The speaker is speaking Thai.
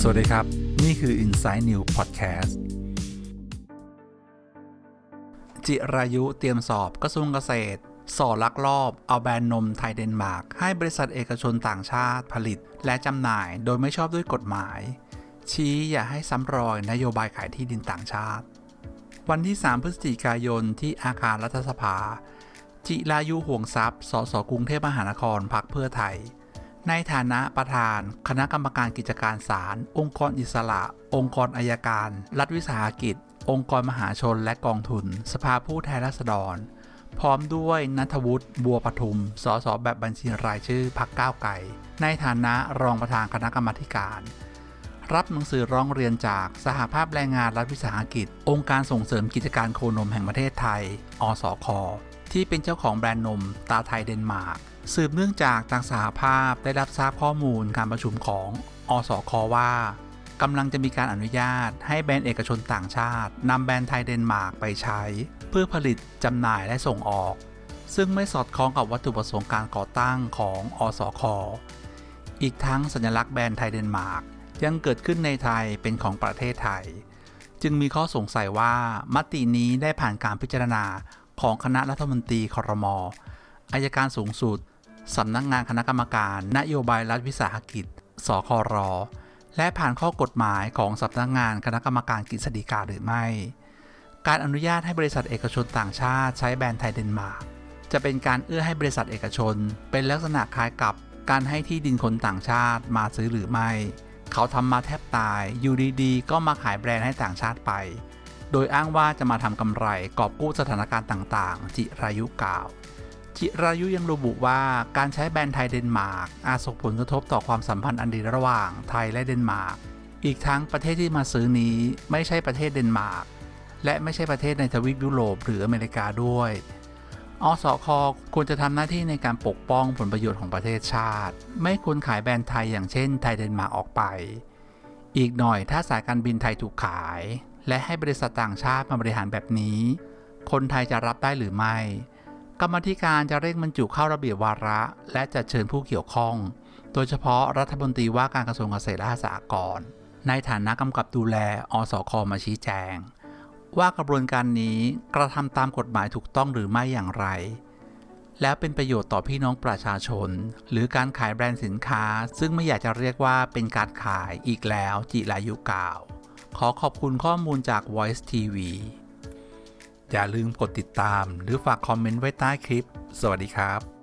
สวัสดีครับ นี่คือ Inside New Podcast จิรายุเตรียมสอบกระทรวงเกษตรสอลักลอบ เอาแบรนด์นมไทยเดนมาร์ก ให้บริษัทเอกชนต่างชาติผลิต และจำหน่ายโดยไม่ชอบด้วยกฎหมาย ชี้อย่าให้ซ้ำรอยนโยบายขายที่ดินต่างชาติ วันที่ 3 พฤศจิกายนที่อาคารรัฐสภา จิรายุห่วงทรัพย์ สสกรุงเทพมหานครพรรคเพื่อไทย ในฐานะประธาน คณะกรรมการกิจการศาล องค์กรอิสระ องค์กรอายการ รัฐวิสาหกิจ องค์กรมหาชนและกองทุน สภาผู้แทนราษฎร พร้อมด้วยนัทวุฒิ บัวปทุม สสแบบบัญชีรายชื่อพักก้าวไก่ในฐานะรองประธานคณะกรรมาการ รับหนังสือร้องเรียนจากสหภาพแรงงานรัฐวิสาหกิจ องค์การส่งเสริมกิจการโคนมแห่งประเทศไทย อสค ที่เป็นเจ้าของแบรนด์นม ตาไทยเดนมาร์ก สืบเนื่องจากทางสหภาพได้รับทราบข้อมูลการประชุมของ อสค ว่ากำลังจะมีการอนุญาตให้แบรนด์เอกชนต่างชาตินำแบรนด์ไทยเดนมาร์กไปใช้ เพื่อผลิตจำหน่ายและส่งออก ซึ่งไม่สอดคล้องกับวัตถุประสงค์การก่อตั้งของ อสค อีกทั้งสัญลักษณ์แบรนด์ไทยเดนมาร์ก ยังเกิดขึ้นในไทยเป็นของประเทศไทย จึงมีข้อสงสัยว่ามตินี้ได้ผ่านการพิจารณาของคณะรัฐมนตรีครมอายการสูงสุดสำนักงานคณะกรรมการ นโยบายรัฐวิสาหกิจ สครและผ่านข้อกฎหมายของสำนักงานคณะกรรมการกฤษฎีกาหรือไม่ การอนุญาตให้บริษัทเอกชนต่างชาติใช้แบรนด์ไทยเดนมาร์กจะเป็นการเอื้อให้บริษัทเอกชน เป็นลักษณะคล้ายกับการให้ที่ดินคนต่างชาติมาซื้อหรือไม่ เขาทำมาแทบตายอยู่ดีๆก็มาขายแบรนด์ให้ต่างชาติไป โดยอ้างว่าจะมาทำกำไรกอบกู้สถานการณ์ต่างๆ จิรายุกล่าว จิรายุยังระบุว่าการใช้แบรนด์ไทยเดนมาร์กอาจส่งผลกระทบต่อความสัมพันธ์อันดีระหว่างไทยและเดนมาร์กอีกทั้งประเทศที่มาซื้อนี้ไม่ใช่ประเทศเดนมาร์กและไม่ใช่ประเทศในทวีปยุโรปหรืออเมริกาด้วย อสคควรจะทำหน้าที่ในการปกป้องผลประโยชน์ของประเทศชาติ ไม่ควรขายแบรนด์ไทยอย่างเช่นไทยเดนมาร์กออกไป อีกหน่อยถ้าสายการบินไทยถูกขาย และให้บริษัทต่างชาติมาบริหารแบบนี้ คนไทยจะรับได้หรือไม่ กรรมธิการจะเร่งบรรจุเข้าระเบียบวาระ และจัดเชิญผู้เกี่ยวข้อง โดยเฉพาะรัฐมนตรีว่าการกระทรวงเกษตรและสหกรณ์ในฐานะกำกับดูแลอสคมาชี้แจง ว่ากระบวนการนี้กระทำตามกฎหมายถูกต้องหรือไม่อย่างไร แล้วเป็นประโยชน์ต่อพี่น้องประชาชน หรือการขายแบรนด์สินค้า ซึ่งไม่อยากจะเรียกว่าเป็นการขายอีกแล้วจิรายุกล่าว ขอขอบคุณข้อมูลจาก Voice TV อย่าลืมกดติดตาม หรือฝากคอมเมนต์ไว้ใต้คลิป สวัสดีครับ